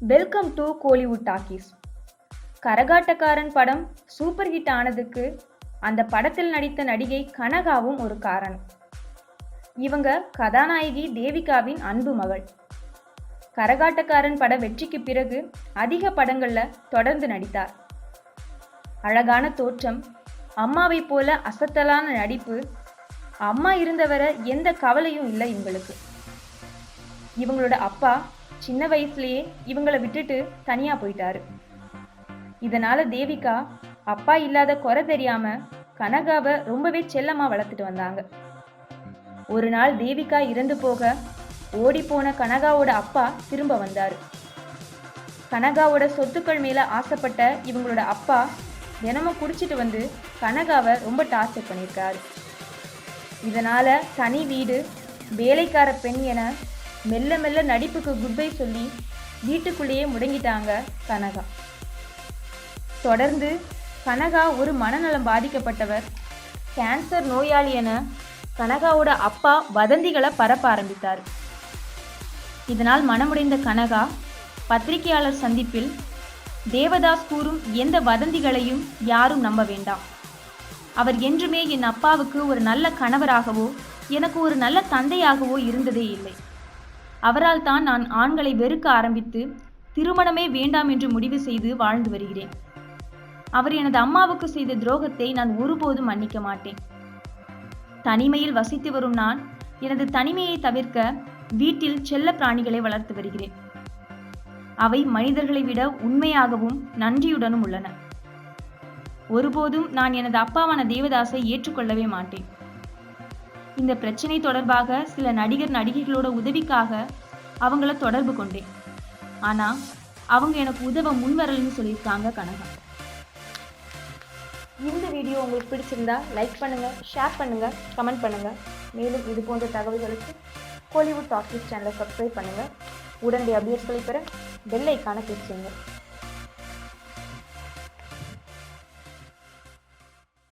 Welcome to Kollywood talkies Karakattakaran படம் super hit ஆனதுக்கு அந்த படத்தில் நடித்த நடிகை கனகாவும் ஒரு காரணம். இவங்க கதாநாயகி தேவிகாவின் அன்பு மகள். கரகாட்டக்காரன் பட வெற்றிக்கு பிறகு அதிக படங்களில் தொடர்ந்து நடித்தார். அழகான தோற்றம் அம்மாவைப் போல அசத்தலான நடிப்பு அம்மா இருந்தவரை எந்த கவலையும் இல்லை இவங்களுக்கு. இவங்களோட அப்பா சின்ன வயசுலயே இவங்களை விட்டுட்டு தனியா போயிட்டாரு. இதனால தேவிகா அப்பா இல்லாத குறை தெரியாம கனகாவை ரொம்பவே செல்லமா வளர்த்துட்டு வந்தாங்க. ஒரு நாள் தேவிகா இறந்து போக ஓடி போன கனகாவோட அப்பா திரும்ப வந்தாரு. கனகாவோட சொத்துக்கள் மேல ஆசைப்பட்ட இவங்களோட அப்பா தினமும் குடிச்சிட்டு வந்து கனகாவை ரொம்ப டார்ச்சர் பண்ணியிருக்காரு. இதனால தனி வீடு வேலைக்கார பெண் என மெல்ல மெல்ல நடிப்புக்கு குட் பை சொல்லி வீட்டுக்குள்ளேயே முடங்கிட்டாங்க கனகா. தொடர்ந்து கனகா ஒரு மனநலம் பாதிக்கப்பட்டவர். கேன்சர் நோயாளி என கனகாவோட அப்பா வதந்திகளை பரப்ப ஆரம்பித்தார். இதனால் மனமுடைந்த கனகா பத்திரிகையாளர் சந்திப்பில் தேவதாஸ் கூறும் எந்த வதந்திகளையும் யாரும் நம்ப வேண்டாம். அவர் என்றுமே என் அப்பாவுக்கு ஒரு நல்ல கணவராகவோ எனக்கு ஒரு நல்ல தந்தையாகவோ இருந்ததே இல்லை. அவரால் தான் நான் ஆண்களை வெறுக்க ஆரம்பித்து திருமணமே வேண்டாம் என்று முடிவு செய்து வாழ்ந்து வருகிறேன். அவர் எனது அம்மாவுக்கு செய்த துரோகத்தை நான் ஒருபோதும் மன்னிக்க மாட்டேன். தனிமையில் வசித்து வரும் நான் எனது தனிமையை தவிர்க்க வீட்டில் செல்ல பிராணிகளை வளர்த்து வருகிறேன். அவை மனிதர்களை விட உண்மையாகவும் நன்றியுடனும் உள்ளன. ஒருபோதும் நான் எனது அப்பாவான தேவதாசை ஏற்றுக்கொள்ளவே மாட்டேன். இந்த பிரச்சனை தொடர்பாக சில நடிகர் நடிகைகளோட உதவிக்காக அவங்கள தொடர்பு கொண்டேன். ஆனா அவங்க எனக்கு உதவ முன்வரலன்னு சொல்லியிருக்காங்க கனகா. இந்த வீடியோ உங்களுக்கு பிடிச்சிருந்தா லைக் பண்ணுங்க ஷேர் பண்ணுங்க கமெண்ட் பண்ணுங்க. மேலும் இது போன்ற தகவல்களுக்கு கோலிவுட் டாக்கீஸ் சேனலை சப்ஸ்கிரைப் பண்ணுங்க. உடனடி அப்டேட்ஸ்களை பெற பெல் ஐக்கான கிளிக் செய்யுங்க.